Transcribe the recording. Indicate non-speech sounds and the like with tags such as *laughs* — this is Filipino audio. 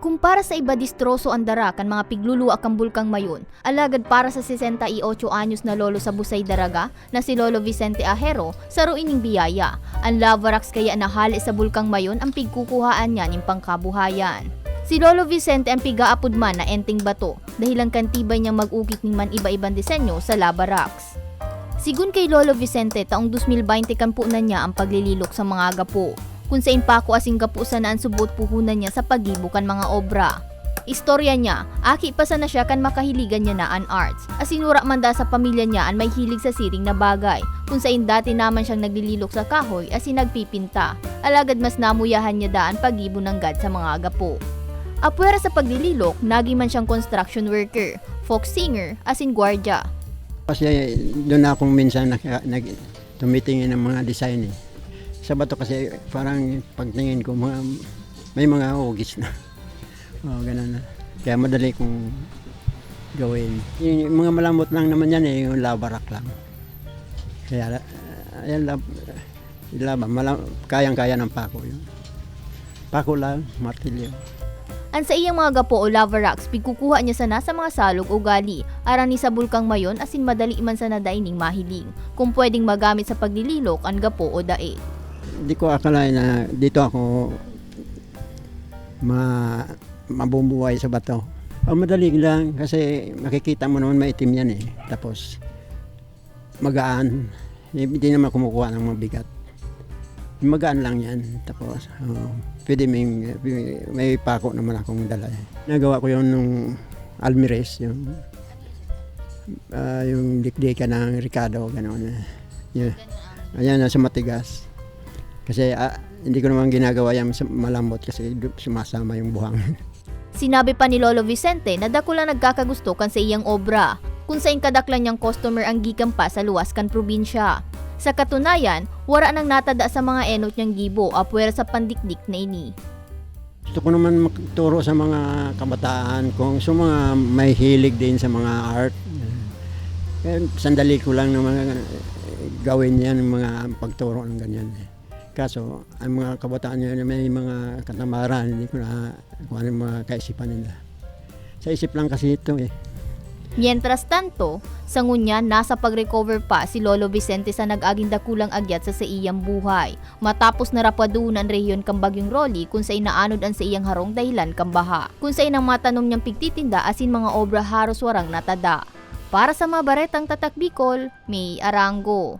Kumpara sa iba distroso ang dara kan mga pigluluwa kang bulkang mayon, alagad para sa 68 anyos na lolo sa Busay Daraga na si Lolo Vicente Ajero sa ruining biyaya. Ang lava rocks kaya nahali sa bulkang mayon ang pigkukuhaan niya ng pangkabuhayan. Si Lolo Vicente ang pigaapod man na enteng bato dahil ang kantibay niyang mag-ukit ni man iba-ibang disenyo sa lava rocks. Sigun kay Lolo Vicente taong 2020 kampu na niya ang paglililok sa mga gapo kung sa impako asing gapo sa naan subot puhunan niya sa pagibukan mga obra. Istorya niya, aki pa sana siya kan makahiligan niya na an arts. Asinura man da sa pamilya niya an may hilig sa siring na bagay. Kung sa dati naman siyang naglililok sa kahoy asin nagpipinta. Alagad mas namuyahan niya daan pagibo ng gad sa mga gapo. Apwera sa paglililok, nagi man siyang construction worker, folk singer, asin gwardya. Kasi doon akong minsan naka, nag, tumitingin ng mga design eh. Sa bato kasi parang pagtingin ko mga, may mga hugis na. *laughs* Oo, ganun na. Kaya madali kong gawin. Yung mga malambot lang naman yan eh, yung lava rock lang. Kaya, uh, ayan, lab, lava, malam, kayang-kaya ng pako yun. Pako lang, martilyo. An sa iyang mga gapo o lava rocks, pigkukuha niya sana sa mga salog o gali, aran ni sa bulkang mayon asin madali man sa nadaining mahiling, kung pwedeng magamit sa paglililok ang gapo o dae. Hindi ko akalain na dito ako ma mabumuhay sa bato. Ang madali lang kasi makikita mo naman maitim yan eh. Tapos magaan. Hindi naman kumukuha ng mabigat. Magaan lang yan. Tapos oh, pwede may, may pako naman akong dala. eh. Nagawa ko yun nung Almires, yung ah, yung dikdika ng Ricardo, gano'n. Yeah. Ayan, nasa matigas. Kasi ah, hindi ko naman ginagawa yan malambot kasi sumasama yung buhangin. *laughs* Sinabi pa ni Lolo Vicente na dako lang nagkakagusto kan sa iyang obra, kung sa kadaklan niyang customer ang gikan pa sa luwas kan probinsya. Sa katunayan, wara nang natada sa mga enot niyang gibo apwera sa pandikdik na ini. Gusto ko naman magturo sa mga kabataan kung sa mga may hilig din sa mga art. Eh, sandali ko lang naman gawin yan, mga pagturo ng ganyan. eh. Kaso, ang mga kabataan nyo may mga katamaran, hindi ko na kung ano mga kaisipan nila. Sa isip lang kasi ito eh. Mientras tanto, sa ngunya nasa pag-recover pa si Lolo Vicente sa nag-aging dakulang agyat sa sa iyang buhay. Matapos na rapadunan rehiyon kang bagyong Rolly kung sa inaanod ang sa iyang harong dahilan kang baha. Kung sa inang matanong niyang pigtitinda asin mga obra haros warang natada. Para sa mabaretang tatak Bicol, may Arango.